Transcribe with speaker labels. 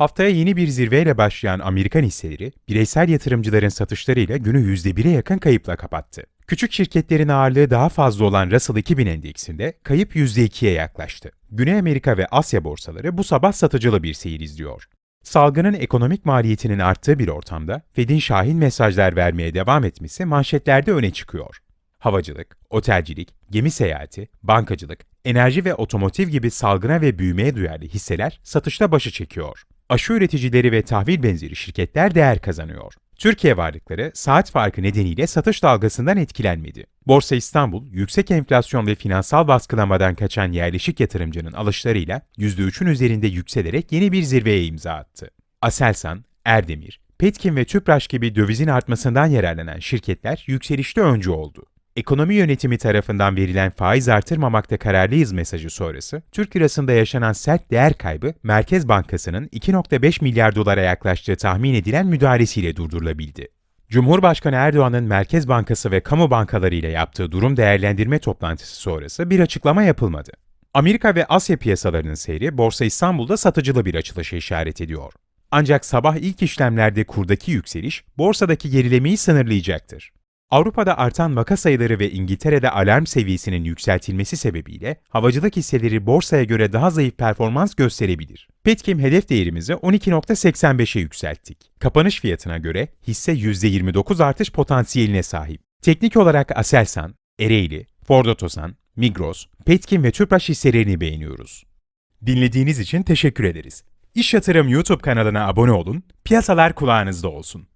Speaker 1: Haftaya yeni bir zirveyle başlayan Amerikan hisseleri, bireysel yatırımcıların satışlarıyla günü %1'e yakın kayıpla kapattı. Küçük şirketlerin ağırlığı daha fazla olan Russell 2000 endeksinde kayıp %2'ye yaklaştı. Güney Amerika ve Asya borsaları bu sabah satıcılı bir seyir izliyor. Salgının ekonomik maliyetinin arttığı bir ortamda Fed'in şahin mesajlar vermeye devam etmesi manşetlerde öne çıkıyor. Havacılık, otelcilik, gemi seyahati, bankacılık, enerji ve otomotiv gibi salgına ve büyümeye duyarlı hisseler satışta başı çekiyor. Aşı üreticileri ve tahvil benzeri şirketler değer kazanıyor. Türkiye varlıkları saat farkı nedeniyle satış dalgasından etkilenmedi. Borsa İstanbul, yüksek enflasyon ve finansal baskılamadan kaçan yerleşik yatırımcının alışlarıyla %3'ün üzerinde yükselerek yeni bir zirveye imza attı. Aselsan, Erdemir, Petkim ve Tüpraş gibi dövizin artmasından yararlanan şirketler yükselişte öncü oldu. Ekonomi yönetimi tarafından verilen faiz artırmamakta kararlıyız mesajı sonrası, Türk lirasında yaşanan sert değer kaybı, Merkez Bankası'nın 2.5 milyar dolara yaklaştığı tahmin edilen müdahalesiyle durdurulabildi. Cumhurbaşkanı Erdoğan'ın Merkez Bankası ve kamu bankaları ile yaptığı durum değerlendirme toplantısı sonrası bir açıklama yapılmadı. Amerika ve Asya piyasalarının seyri Borsa İstanbul'da satıcılı bir açılışa işaret ediyor. Ancak sabah ilk işlemlerde kurdaki yükseliş borsadaki gerilemeyi sınırlayacaktır. Avrupa'da artan vaka sayıları ve İngiltere'de alarm seviyesinin yükseltilmesi sebebiyle havacılık hisseleri borsaya göre daha zayıf performans gösterebilir. Petkim hedef değerimizi 12.85'e yükselttik. Kapanış fiyatına göre hisse %29 artış potansiyeline sahip. Teknik olarak Aselsan, Ereğli, Ford Otosan, Migros, Petkim ve Tüpraş hisselerini beğeniyoruz. Dinlediğiniz için teşekkür ederiz. İş Yatırım YouTube kanalına abone olun, piyasalar kulağınızda olsun.